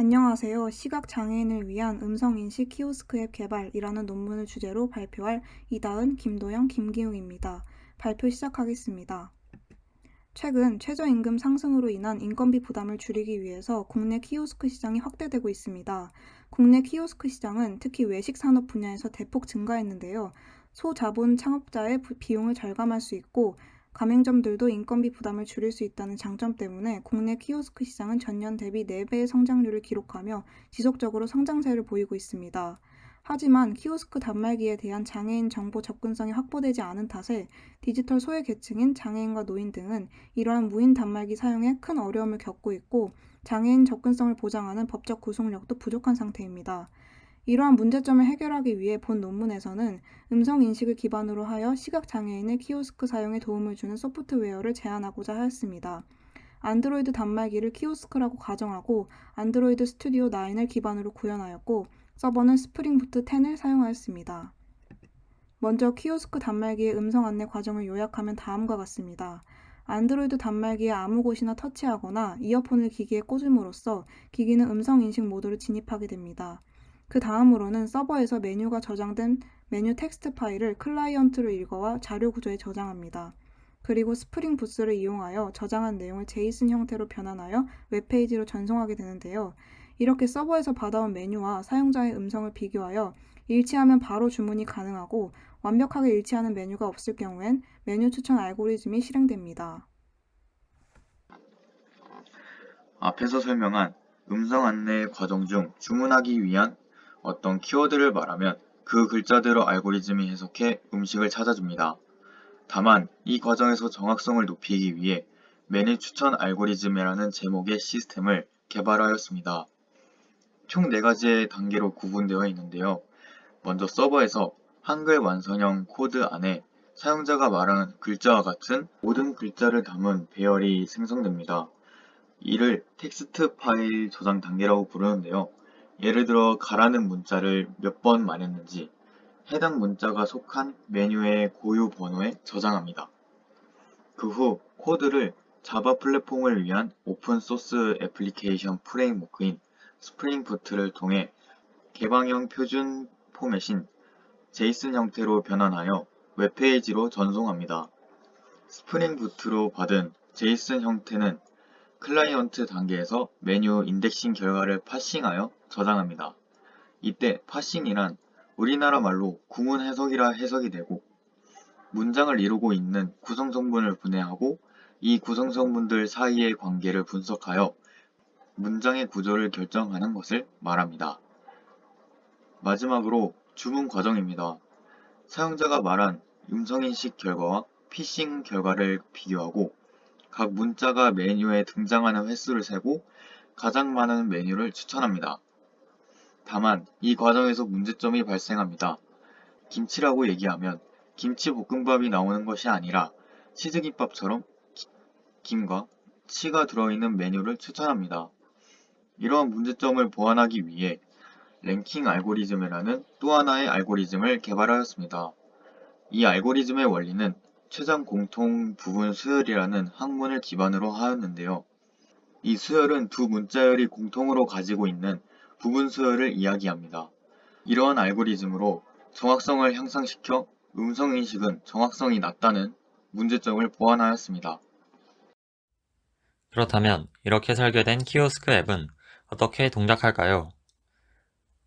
안녕하세요. 시각장애인을 위한 음성인식 키오스크 앱 개발이라는 논문을 주제로 발표할 이다은, 김도영, 김기웅입니다. 발표 시작하겠습니다. 최근 최저임금 상승으로 인한 인건비 부담을 줄이기 위해서 국내 키오스크 시장이 확대되고 있습니다. 국내 키오스크 시장은 특히 외식 산업 분야에서 대폭 증가했는데요. 소자본 창업자의 부- 비용을 절감할 수 있고 가맹점들도 인건비 부담을 줄일 수 있다는 장점 때문에 국내 키오스크 시장은 전년 대비 4배의 성장률을 기록하며 지속적으로 성장세를 보이고 있습니다. 하지만 키오스크 단말기에 대한 장애인 정보 접근성이 확보되지 않은 탓에 디지털 소외 계층인 장애인과 노인 등은 이러한 무인 단말기 사용에 큰 어려움을 겪고 있고 장애인 접근성을 보장하는 법적 구속력도 부족한 상태입니다. 이러한 문제점을 해결하기 위해 본 논문에서는 음성 인식을 기반으로 하여 시각 장애인의 키오스크 사용에 도움을 주는 소프트웨어를 제안하고자 하였습니다. 안드로이드 단말기를 키오스크라고 가정하고 안드로이드 스튜디오 9을 기반으로 구현하였고 서버는 스프링부트 10을 사용하였습니다. 먼저 키오스크 단말기의 음성 안내 과정을 요약하면 다음과 같습니다. 안드로이드 단말기에 아무 곳이나 터치하거나 이어폰을 기기에 꽂음으로써 기기는 음성 인식 모드로 진입하게 됩니다. 그 다음으로는 서버에서 메뉴가 저장된 메뉴 텍스트 파일을 클라이언트로 읽어와 자료 구조에 저장합니다. 그리고 스프링 부스를 이용하여 저장한 내용을 제이슨 형태로 변환하여 웹페이지로 전송하게 되는데요. 이렇게 서버에서 받아온 메뉴와 사용자의 음성을 비교하여 일치하면 바로 주문이 가능하고 완벽하게 일치하는 메뉴가 없을 경우엔 메뉴 추천 알고리즘이 실행됩니다. 앞에서 설명한 음성 안내 과정 중 주문하기 위한 어떤 키워드를 말하면 그 글자대로 알고리즘이 해석해 음식을 찾아줍니다. 다만 이 과정에서 정확성을 높이기 위해 메뉴 추천 알고리즘이라는 제목의 시스템을 개발하였습니다. 총 4가지의 단계로 구분되어 있는데요. 먼저 서버에서 한글 완성형 코드 안에 사용자가 말하는 글자와 같은 모든 글자를 담은 배열이 생성됩니다. 이를 텍스트 파일 저장 단계라고 부르는데요. 예를 들어 가라는 문자를 몇 번 말했는지 해당 문자가 속한 메뉴의 고유 번호에 저장합니다. 그 후 코드를 자바 플랫폼을 위한 오픈소스 애플리케이션 프레임워크인 스프링부트를 통해 개방형 표준 포맷인 제이슨 형태로 변환하여 웹페이지로 전송합니다. 스프링부트로 받은 제이슨 형태는 클라이언트 단계에서 메뉴 인덱싱 결과를 파싱하여 저장합니다. 이때 파싱이란 우리나라 말로 구문 해석이라 해석이 되고 문장을 이루고 있는 구성 성분을 분해하고 이 구성 성분들 사이의 관계를 분석하여 문장의 구조를 결정하는 것을 말합니다. 마지막으로 주문 과정입니다. 사용자가 말한 음성인식 결과와 피싱 결과를 비교하고 각 문자가 메뉴에 등장하는 횟수를 세고 가장 많은 메뉴를 추천합니다. 다만 이 과정에서 문제점이 발생합니다. 김치라고 얘기하면 김치 볶음밥이 나오는 것이 아니라 치즈김밥처럼 기- 김과 치가 들어있는 메뉴를 추천합니다. 이러한 문제점을 보완하기 위해 랭킹 알고리즘이라는 또 하나의 알고리즘을 개발하였습니다. 이 알고리즘의 원리는 최장 공통 부분 수열이라는 학문을 기반으로 하였는데요. 이 수열은 두 문자열이 공통으로 가지고 있는 부분 수열을 이야기합니다. 이러한 알고리즘으로 정확성을 향상시켜 음성 인식은 정확성이 낮다는 문제점을 보완하였습니다. 그렇다면 이렇게 설계된 키오스크 앱은 어떻게 동작할까요?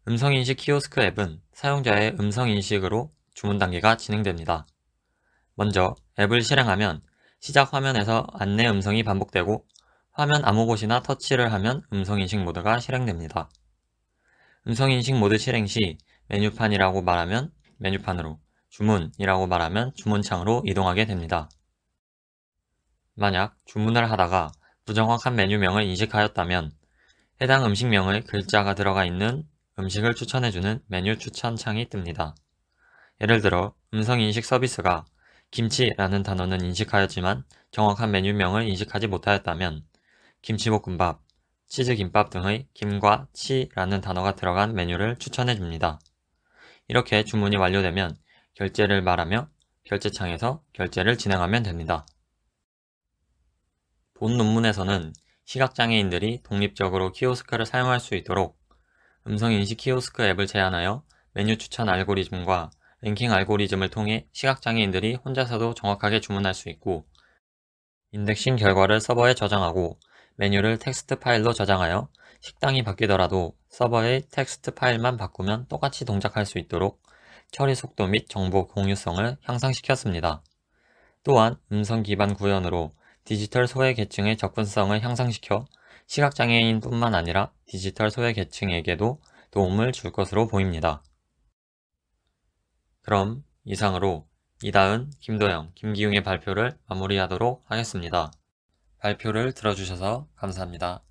음성인식 키오스크 앱은 사용자의 음성인식으로 주문 단계가 진행됩니다. 먼저 앱을 실행하면 시작 화면에서 안내 음성이 반복되고 화면 아무 곳이나 터치를 하면 음성인식 모드가 실행됩니다. 음성인식 모드 실행 시 메뉴판이라고 말하면 메뉴판으로, 주문이라고 말하면 주문창으로 이동하게 됩니다. 만약 주문을 하다가 부정확한 메뉴명을 인식하였다면 해당 음식명의 글자가 들어가 있는 음식을 추천해주는 메뉴 추천 창이 뜹니다. 예를 들어 음성인식 서비스가 김치라는 단어는 인식하였지만 정확한 메뉴명을 인식하지 못하였다면 김치볶음밥, 치즈김밥 등의 김과 치라는 단어가 들어간 메뉴를 추천해 줍니다. 이렇게 주문이 완료되면 결제를 말하며 결제창에서 결제를 진행하면 됩니다. 본 논문에서는 시각장애인들이 독립적으로 키오스크를 사용할 수 있도록 음성인식 키오스크 앱을 제안하여 메뉴 추천 알고리즘과 랭킹 알고리즘을 통해 시각장애인들이 혼자서도 정확하게 주문할 수 있고 인덱싱 결과를 서버에 저장하고 메뉴를 텍스트 파일로 저장하여 식당이 바뀌더라도 서버의 텍스트 파일만 바꾸면 똑같이 동작할 수 있도록 처리 속도 및 정보 공유성을 향상시켰습니다. 또한 음성 기반 구현으로 디지털 소외 계층의 접근성을 향상시켜 시각장애인뿐만 아니라 디지털 소외 계층에게도 도움을 줄 것으로 보입니다. 그럼 이상으로 이다은, 김도영, 김기웅의 발표를 마무리하도록 하겠습니다. 발표를 들어주셔서 감사합니다.